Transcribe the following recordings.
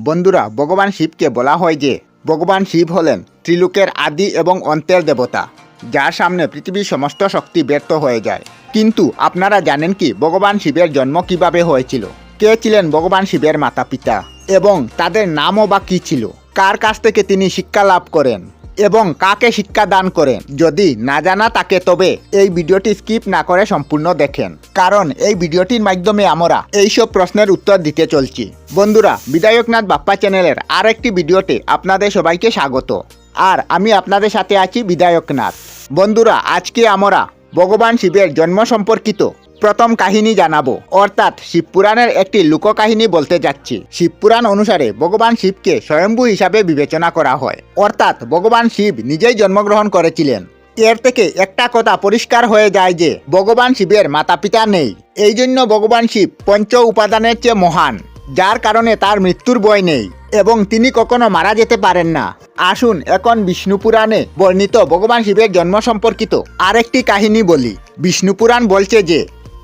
বন্ধুরা, ভগবান শিবকে বলা হয় যে, ভগবান শিব হলেন ত্রিলোকের আদি এবং অন্তের দেবতা, যার সামনে পৃথিবীর সমস্ত শক্তি ব্যর্থ হয়ে যায়। কিন্তু আপনারা জানেন কি, ভগবান শিবের জন্ম কীভাবে হয়েছিল? কে ছিলেন ভগবান শিবের মাতা পিতা এবং তাদের নামও বা কী ছিল? কার কাছ থেকে তিনি শিক্ষা লাভ করেন? এবং কাকে শিক্ষা দান করেন? যদি না জানা তাকে তবে এই ভিডিওটি স্কিপ না করে সম্পূর্ণ দেখেন। কারণ এই ভিডিওটির মাধ্যমে আমরা এইসব প্রশ্নের উত্তর দিতে চলছি। বন্ধুরা, বিধায়কনাথ বাপ্পা চ্যানেলের আর একটি ভিডিওতে আপনাদের সবাইকে স্বাগত। আর আমি আপনাদের সাথে আছি বিধায়কনাথ। বন্ধুরা, আজকে আমরা ভগবান শিবের জন্ম সম্পর্কিত প্রথম কাহিনী জানাব। অর্থাৎ শিবপুরাণের একটি লোককাহিনী বলতে যাচ্ছি। শিবপুরাণ অনুসারে ভগবান শিবকে স্বয়ম্ভু হিসাবে বিবেচনা করা হয়। অর্থাৎ ভগবান শিব নিজেই জন্মগ্রহণ করেছিলেন। এর থেকে একটা কথা পরিষ্কার হয়ে যায় যে, ভগবান শিবের মাতা পিতা নেই। এই জন্য ভগবান শিব পঞ্চ উপাদানের চেয়ে মহান, যার কারণে তার মৃত্যুর বয় নেই এবং তিনি কখনো মারা যেতে পারেন না। আসুন এখন বিষ্ণু পুরাণে বর্ণিত ভগবান শিবের জন্ম সম্পর্কিত আরেকটি কাহিনী বলি। বিষ্ণু পুরাণ বলছে যে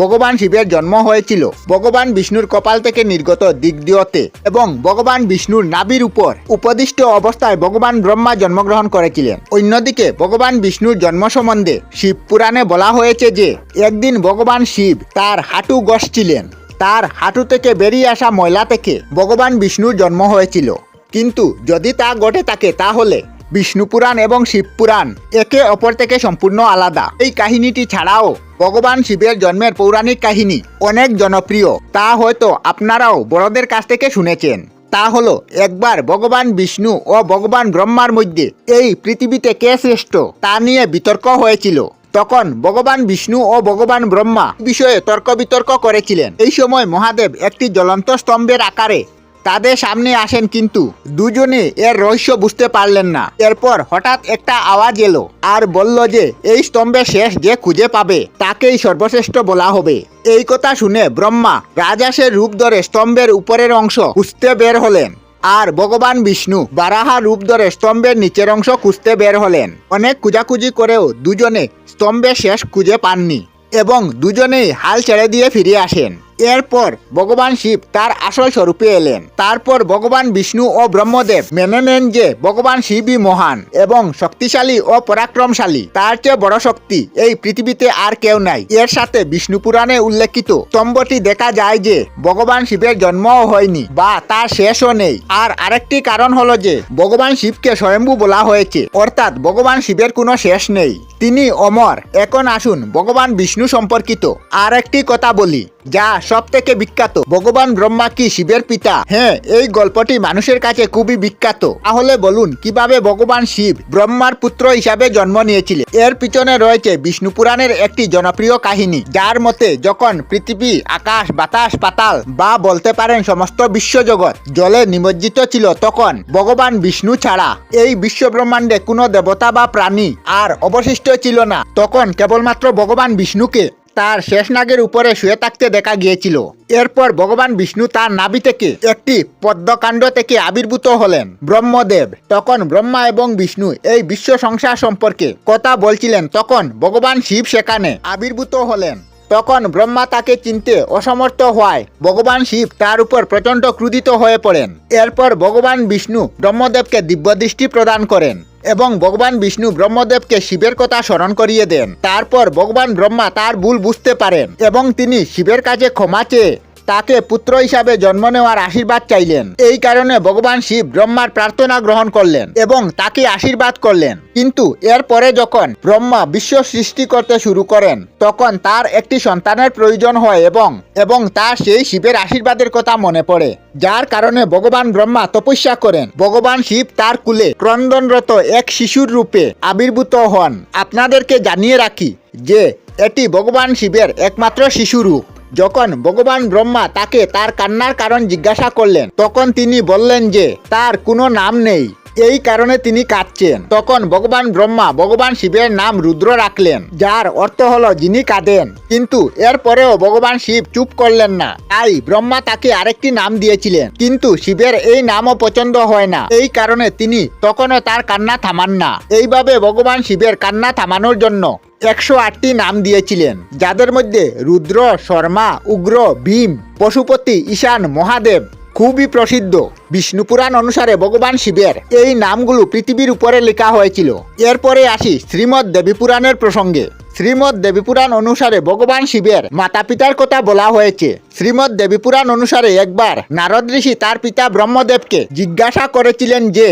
ভগবান শিবের জন্ম হয়েছিল। ভগবান বিষ্ণুর কপাল থেকে নির্গত দিক দিয়তে এবং ভগবান বিষ্ণুর নাভির উপর উপদিষ্ট অবস্থায় ভগবান ব্রহ্মা জন্মগ্রহণ করেছিলেন। অন্যদিকে ভগবান বিষ্ণুর জন্ম সম্বন্ধে শিব পুরাণে বলা হয়েছে যে, একদিন ভগবান শিব তার হাঁটু গসছিলেন। তার হাঁটু থেকে বেরিয়ে আসা ময়লা থেকে ভগবান বিষ্ণুর জন্ম হয়েছিল। কিন্তু যদি তা ঘটে থাকে তাহলে বিষ্ণু পুরাণ এবং শিব পুরাণ, একে অপর থেকে সম্পূর্ণ আলাদা। এই কাহিনীটি ছাড়াও ভগবান শিবের জন্মের পৌরাণিক কাহিনী অনেক জনপ্রিয়। তা হয়তো আপনারাও বড়দের কাছ থেকে শুনেছেন। তা হলো, একবার ভগবান বিষ্ণু ও ভগবান ব্রহ্মার মধ্যে এই পৃথিবীতে কে শ্রেষ্ঠ তা নিয়ে বিতর্ক হয়েছিল। তখন ভগবান বিষ্ণু ও ভগবান ব্রহ্মা বিষয়ে তর্ক বিতর্ক করেছিলেন। এই সময় মহাদেব একটি জ্বলন্ত স্তম্ভের আকারে তাদের সামনে আসেন কিন্তু। দুজনে এর রহস্য বুঝতে পারলেন না। এরপর হঠাৎ একটা আওয়াজ এলো আর বলল যে, এই স্তম্ভের শেষ যে খুঁজে পাবে, তাকেই সর্বশ্রেষ্ঠ বলা হবে। এই কথা শুনে ব্রহ্মা রাজাসের রূপ ধরে স্তম্ভের উপরের অংশ খুঁজতে বের হলেন আর ভগবান বিষ্ণু বারাহা রূপ ধরে স্তম্ভের নিচের অংশ খুঁজতে বের হলেন। অনেক খুঁজাখুঁজি করেও দুজনে স্তম্ভের শেষ খুঁজে পাননি এবং দুজনেই হাল ছেড়ে দিয়ে ফিরে আসেন। এরপর ভগবান শিব তার আসল স্বরূপে এলেন। তারপর ভগবান বিষ্ণু ও ব্রহ্মদেব মেনে নেন যে ভগবান শিবই মহান এবং শক্তিশালী ও পরাক্রমশালী। তার চেয়ে বড় শক্তি এই পৃথিবীতে আর কেউ নাই। এর সাথে বিষ্ণু পুরাণে উল্লেখিত স্তম্ভটি দেখা যায় যে ভগবান শিবের জন্মও হয়নি বা তার শেষও নেই। আর আরেকটি কারণ হলো যে ভগবান শিবকে স্বয়ম্ভু বলা হয়েছে। অর্থাৎ ভগবান শিবের কোনো শেষ নেই। তিনি অমর। এখন আসুন ভগবান বিষ্ণু সম্পর্কিত আর একটি কথা বলি, যা সব থেকে বিখ্যাত। ভগবান ব্রহ্মা কি শিবের পিতা? হ্যাঁ এই গল্পটি মানুষের কাছে খুবই বিখ্যাত। তাহলে বলুন, কীভাবে ভগবান শিব ব্রহ্মার পুত্র হিসাবে জন্ম নিয়েছিলেন? এর পিছনে রয়েছে বিষ্ণু পুরাণের একটি জনপ্রিয় কাহিনী, যার মতে যখন পৃথিবী, আকাশ, বাতাস, পাতাল বা বলতে পারেন সমস্ত বিশ্বজগৎ জলে নিমজ্জিত ছিল, তখন ভগবান বিষ্ণু ছাড়া এই বিশ্ব ব্রহ্মাণ্ডে কোনো দেবতা বা প্রাণী আর অবশিষ্ট ছিল না। তখন কেবলমাত্র ভগবান বিষ্ণুকে তার শেষ নাগের উপরে শুয়ে থাকতে দেখা গিয়েছিল। এরপর ভগবান বিষ্ণু তার নাভি থেকে একটি পদ্মকাণ্ড থেকে আবির্ভূত হলেন। ব্রহ্মদেব তখন ব্রহ্মা এবং বিষ্ণু এই বিশ্ব সংসার সম্পর্কে কথা বলছিলেন। তখন ভগবান শিব সেখানে আবির্ভূত হলেন। তখন ব্রহ্মা তাকে চিনতে অসমর্থ হওয়ায় ভগবান শিব তার উপর প্রচণ্ড ক্রুদিত হয়ে পড়েন। এরপর ভগবান বিষ্ণু ব্রহ্মদেবকে দিব্যদৃষ্টি প্রদান করেন। এবং ভগবান বিষ্ণু ব্রহ্মদেবকে শিবের কথা স্মরণ করিয়ে দেন। তারপর ভগবান ব্রহ্মা তার ভুল বুঝতে পারেন এবং তিনি শিবের কাছে ক্ষমা চেয়ে তাকে পুত্র হিসাবে জন্ম নেওয়ার আশীর্বাদ চাইলেন। এই কারণে ভগবান শিব ব্রহ্মার প্রার্থনা গ্রহণ করলেন এবং তাকে আশীর্বাদ করলেন। কিন্তু এরপরে যখন ব্রহ্মা বিশ্ব সৃষ্টি করতে শুরু করেন, তখন তার একটি সন্তানের প্রয়োজন হয় এবং এবং তার সেই শিবের আশীর্বাদের কথা মনে পড়ে। যার কারণে ভগবান ব্রহ্মা তপস্যা করেন। ভগবান শিব তার কুলে ক্রন্দনরত এক শিশুর রূপে আবির্ভূত হন। আপনাদেরকে জানিয়ে রাখি যে, এটি ভগবান শিবের একমাত্র শিশুরূপ। যখন ভগবান ব্রহ্মা তাকে তার কান্নার কারণ জিজ্ঞাসা করলেন, তখন তিনি বললেন যে, তার কোনো নাম নেই। এই কারণে তিনি কাঁদছেন। তখন ভগবান ব্রহ্মা ভগবান শিবের নাম রুদ্র রাখলেন, যার অর্থ হলো যিনি কাঁদেন। কিন্তু এরপরেও ভগবান শিব চুপ করলেন না। তাই ব্রহ্মা তাকে আরেকটি নাম দিয়েছিলেন। কিন্তু শিবের এই নামও পছন্দ হয় না। এই কারণে তিনি তখনও তার কান্না থামান না। এইভাবে ভগবান শিবের কান্না থামানোর জন্য একশো আটটি নাম দিয়েছিলেন, যাদের মধ্যে রুদ্র, শর্মা, উগ্র, ভীম, পশুপতি, ঈশান, মহাদেব খুবই প্রসিদ্ধ। বিষ্ণু পুরাণ অনুসারে ভগবান শিবের এই নামগুলো পৃথিবীর উপরে লেখা হয়েছিল। এরপরে আসি শ্রীমৎ দেবী পুরাণের প্রসঙ্গে। শ্রীমৎ দেবীপুরাণ অনুসারে ভগবান শিবের মাতা পিতার কথা বলা হয়েছে। শ্রীমৎ দেবীপুরাণ অনুসারে একবার নারদ ঋষি তার পিতা ব্রহ্মদেবকে জিজ্ঞাসা করেছিলেন যে,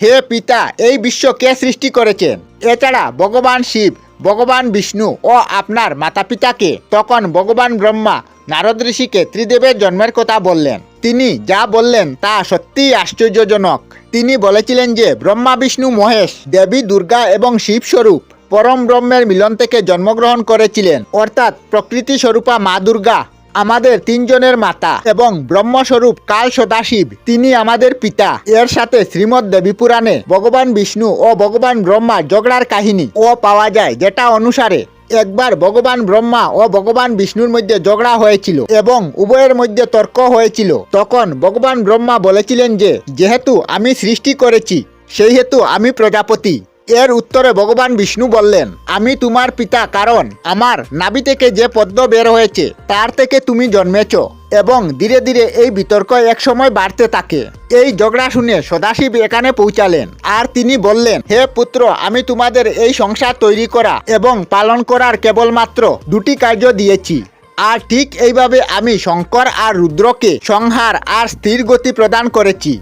হে পিতা, এই বিশ্ব কে সৃষ্টি করেছেন? এছাড়া ভগবান শিব ভগবান বিষ্ণু ও আপনার মাতা পিতাকে তখন ভগবান ব্রহ্মা নারদ ঋষিকে ত্রিদেবের জন্মের কথা বললেন। তিনি যা বললেন তা সত্যিই আশ্চর্যজনক। তিনি বলেছিলেন যে, ব্রহ্মা, বিষ্ণু, মহেশ, দেবী, দুর্গা এবং শিবস্বরূপ পরম ব্রহ্মের মিলন থেকে জন্মগ্রহণ করেছিলেন। অর্থাৎ প্রকৃতি স্বরূপা মা দুর্গা আমাদের তিনজনের মাতা এবং ব্রহ্মস্বরূপ কাল সদাশিব তিনি আমাদের পিতা। এর সাথে শ্রীমৎ দেবী পুরাণে ভগবান বিষ্ণু ও ভগবান ব্রহ্মা ঝগড়ার কাহিনী ও পাওয়া যায়, যেটা অনুসারে একবার ভগবান ব্রহ্মা ও ভগবান বিষ্ণুর মধ্যে ঝগড়া হয়েছিল এবং উভয়ের মধ্যে তর্ক হয়েছিল। তখন ভগবান ব্রহ্মা বলেছিলেন যে, যেহেতু আমি সৃষ্টি করেছি, সেই হেতু আমি প্রজাপতি। এর উত্তরে ভগবান বিষ্ণু বললেন, আমি তোমার পিতা, কারণ আমার নাবি থেকে যে পদ্ম বের হয়েছে, তার থেকে তুমি জন্মেছ এবং ধীরে ধীরে এই বিতর্ক একসময় বাড়তে থাকে। এই ঝগড়া শুনে সদাশিব এখানে পৌঁছালেন। আর তিনি বললেন, হে পুত্র, আমি তোমাদের এই সংসার তৈরি করা এবং পালন করার কেবলমাত্র দুটি কার্য দিয়েছি। আর ঠিক এইভাবে আমি শঙ্কর আর রুদ্রকে সংহার আর স্থির গতি প্রদান করেছি।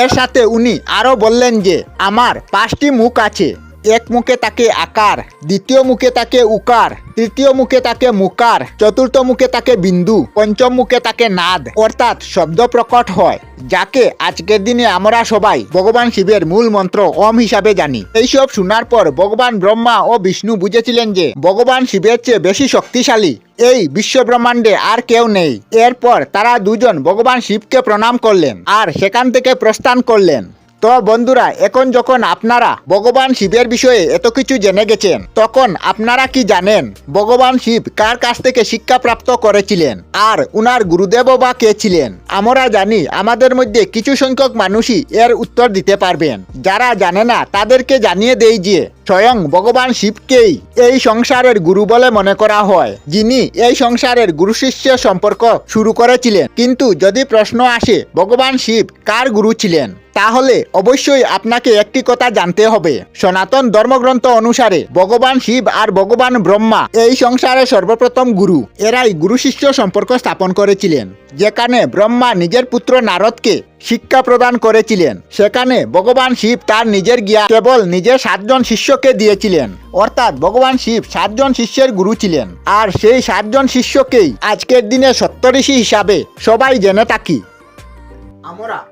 এর সাথে উনি আরও বললেন যে, আমার পাঁচটি মুখ আছে। এক মুখে তাকে আকার, দ্বিতীয় মুখে তাকে উকার তৃতীয় মুখে তাকে মুকার, চতুর্থ মুখে তাকে বিন্দু, পঞ্চম মুখে তাকে নাদ। অর্থাৎ শব্দ প্রকট হয়, যাকে আজকের দিনে আমরা সবাই ভগবান শিবের মূল মন্ত্র ওম হিসাবে জানি। এইসব শোনার পর ভগবান ব্রহ্মা ও বিষ্ণু বুঝেছিলেন যে ভগবান শিবের চেয়ে বেশি শক্তিশালী এই বিশ্ব ব্রহ্মাণ্ডে আর কেউ নেই। এরপর তারা দুজন ভগবান শিবকে প্রণাম করলেন আর সেখান থেকে প্রস্থান করলেন। তো বন্ধুরা, এখন যখন আপনারা ভগবান শিবের বিষয়ে এত কিছু জেনে গেছেন, তখন আপনারা কি জানেন ভগবান শিব কার কাছ থেকে শিক্ষা প্রাপ্ত করেছিলেন? আর উনার গুরুদেব বা কে ছিলেন? আমরা জানি আমাদের মধ্যে কিছু সংখ্যক মানুষই এর উত্তর দিতে পারবেন। যারা জানে না, তাদেরকে জানিয়ে দেই যে, স্বয়ং ভগবান শিবকেই এই সংসারের গুরু বলে মনে করা হয়। যিনি এই সংসারের গুরু শিষ্য সম্পর্ক শুরু করেছিলেন। কিন্তু যদি প্রশ্ন আসে, ভগবান শিব কার গুরু ছিলেন? তাহলে অবশ্যই আপনাকে একটি কথা জানতে হবে। সনাতন ধর্মগ্রন্থ অনুসারে ভগবান শিব আর ভগবান ব্রহ্মা এই সংসারে সর্বপ্রথম গুরু। এরাই গুরু শিষ্য সম্পর্ক স্থাপন করেছিলেন। যেখানে ব্রহ্মা নিজের পুত্র নারদকে শিক্ষা প্রদান করেছিলেন। সেখানে ভগবান শিব তার নিজের জ্ঞান কেবল নিজের সাতজন শিষ্যকে দিয়েছিলেন। অর্থাৎ ভগবান শিব সাতজন শিষ্যের গুরু ছিলেন। আর সেই সাতজন শিষ্যকেই আজকের দিনে সপ্তঋষি হিসাবে সবাই জেনে থাকি। আমরা